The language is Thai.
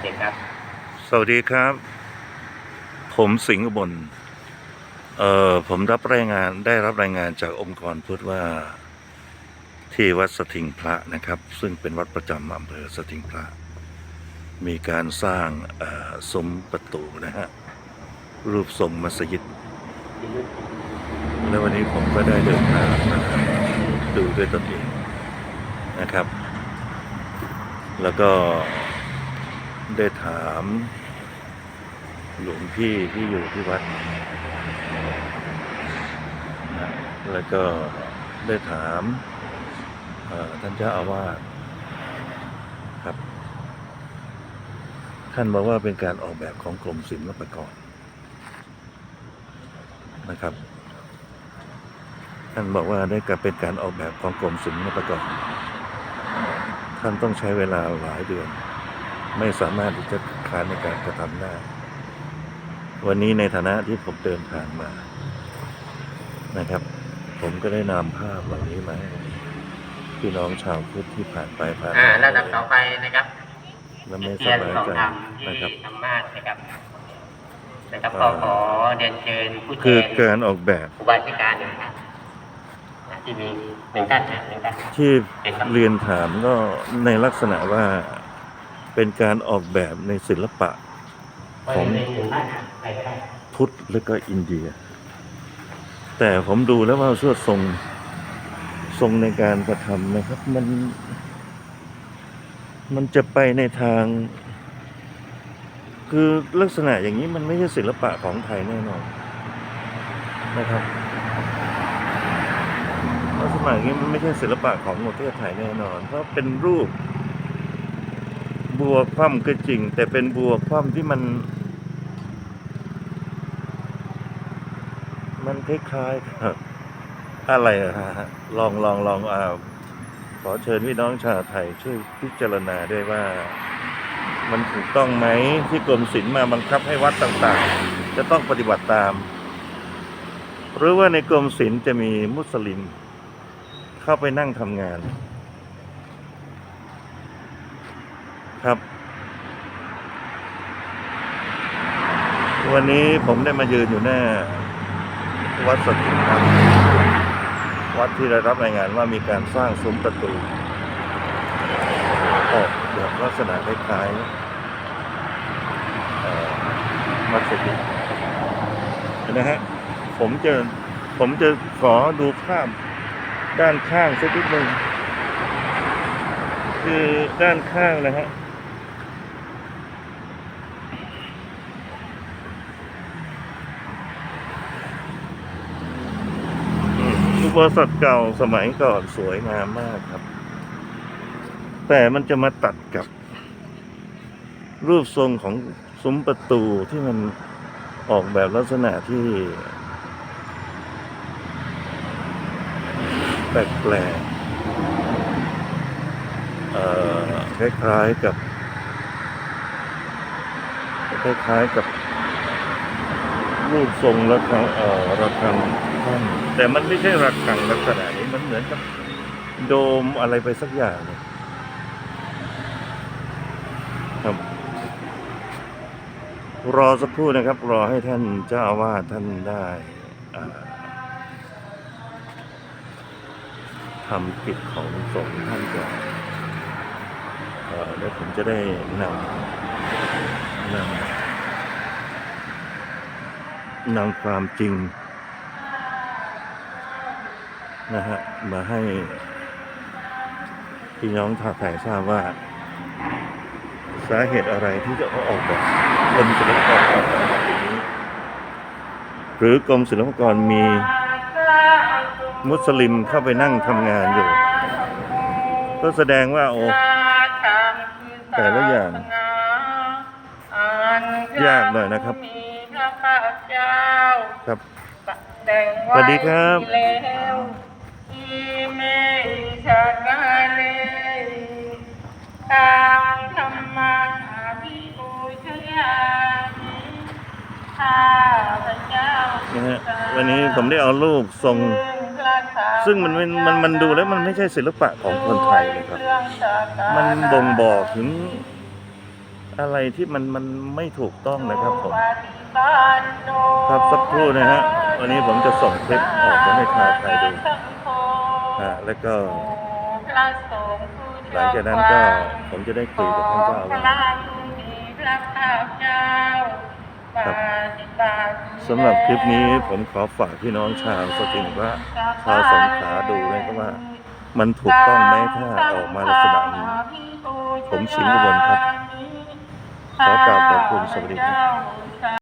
เชิญครับ สวัสดีครับ ผมสิงห์อุบลเอ่อผมรับรายงานได้รับรายงานจากองค์กรพุทธว่าที่วัดสถิงพระนะครับ ซึ่งเป็นวัดประจำอำเภอสถิงพระ มีการสร้างเอ่อซุ้มประตูนะฮะรูปทรงมัสยิด และวันนี้ผมก็ได้เดินทางมาดูด้วยตนเองนะครับ แล้วก็ ได้ถามหลวงพี่ที่อยู่ที่วัดนะแล้วก็ได้ถามท่านเจ้าอาวาสครับ ท่านบอกว่าเป็นการออกแบบของกรมศิลปากรนะครับ ท่านบอกว่าได้กเป็นการออกแบบของกรมศิลปากรท่านต้องใช้เวลาหลายเดือน ไม่สามารถที่จะคานในการกระทำได้ วันนี้ในฐานะที่ผมเดินทางมา นะครับ ผมก็ได้นำภาพเหล่านี้มาให้พี่น้องชาวพุทธที่ผ่านไปผ่านอ่ามาระดับต่อไปนะครับและไม่สเทียนบายของใจธรรมที่นะครับธรรมาสนะครับนะครับอ่าขอขอเรียนเชิญผู้แทคือนการออกแบบอุบาสิกาหนึ่งครับอ่าที่มีหนึ่งท่านนะหนึ่งท่านครับที่เรียนถามก็ในลักษณะว่า เป็นการออกแบบในศิลปะของหนึ่งท่านนะใครก็ได้พุทธและก็อินเดีย แต่ผมดูแล้วว่าสวดทรงทรงในการกระทำนะครับ มัน มันจะไปในทาง คือลักษณะอย่างนี้มันไม่ใช่ศิลปะของไทยแน่นอนนะครับลักษณะอย่างนี้มันไม่ใช่ศิลปะของประเทศไทยแน่นอน เพราะเป็นรูป บัวคว่ำก็จริง แต่เป็นบัวคว่ำที่มัน มันคล้ายๆกับอะไรอะฮะลองลองลองอ่าขอเชิญพี่น้องชาวไทยช่วยพิจารณาด้วยว่า มันถูกต้องไหมที่กรมศิลป์มาบังคับให้วัดต่างๆ จะต้องปฏิบัติตาม หรือว่าในกรมศิลป์จะมีมุสลิม เข้าไปนั่งทำงาน ครับ วันนี้ผมได้มายืนอยู่หน้า วัดสถิตธรรมวัดที่ได้รับรายงานว่ามีการสร้างซุ้มประตูออกแบบลักษณะคล้ายๆมัสยิดนะฮะผมจะผมจะขอดูภาพด้านข้างสักนิดหนึ่งคือด้านข้างนะฮะ มอุโบสถเก่าสมัยก่อนสวยงามมากครับ แต่มันจะมาตัดกับ รูปทรงของซุ้มประตูที่มันออกแบบลักษณะที่ แปลกๆเอ่อคล้ายๆกับ คล้ายๆกับ รูปทรงระฆังเอ่อระฆังท่านแต่มันไม่ใช่ระฆังลักษณะนี้มันเหมือนกับโดมอะไรไปสักอย่างครับ รอสักครู่นะครับ รอให้ท่านเจ้าอาวาสท่านได้ทำกิจของสงฆ์ท่านก่อนแล้วผมจะได้นำนำ นำความจริงนะฮะมาให้พี่น้องชาวไทยทราบว่า สาเหตุอะไรที่จะเอาออกแบบกรมศิลปากรแบบนี้หรือกรมศิลปากรมีมุสลิมเข้าไปนั่งทำงานอยู่ ก็แสดงว่าโอ้แต่ละอย่าง ยากหน่อยนะครับ ครับสวัสดีครับ แล้วที่ไม่ชาลาเลยตามธรรมาภิปูชยามิข้าพเจ้านะฮะวันนี้ผมได้เอารูปทรง ซึ่งมันมันมันมันดูแล้วมันไม่ใช่ศิลปะของคนไทยเลยครับ มันบ่งบอกถึง อะไรที่มันมันไม่ถูกต้องนะครับผมปฏิบัติโดยครับสักครู่นะฮะ วันนี้ผมจะส่งคลิปออกไปให้ชาวไทยดูอ่าแล้วก็พระสงฆ์ผู้หลังจากนั้นก็ผมจะได้คุยกับท่านเจ้าอาพวาระสผู้มีพระภาคเจ้าครับปฏิบัติสำหรับคลิปนี้ผมขอฝากพี่น้องชาวสติงว่าชาวสงขลาดูนะครับว่า มันถูกต้องไหมถ้าออกมาลักษณะนี้ ผมชิงอุบลครับ ขอกราบขอบคุณสวัสดีครับข้าพเจ้า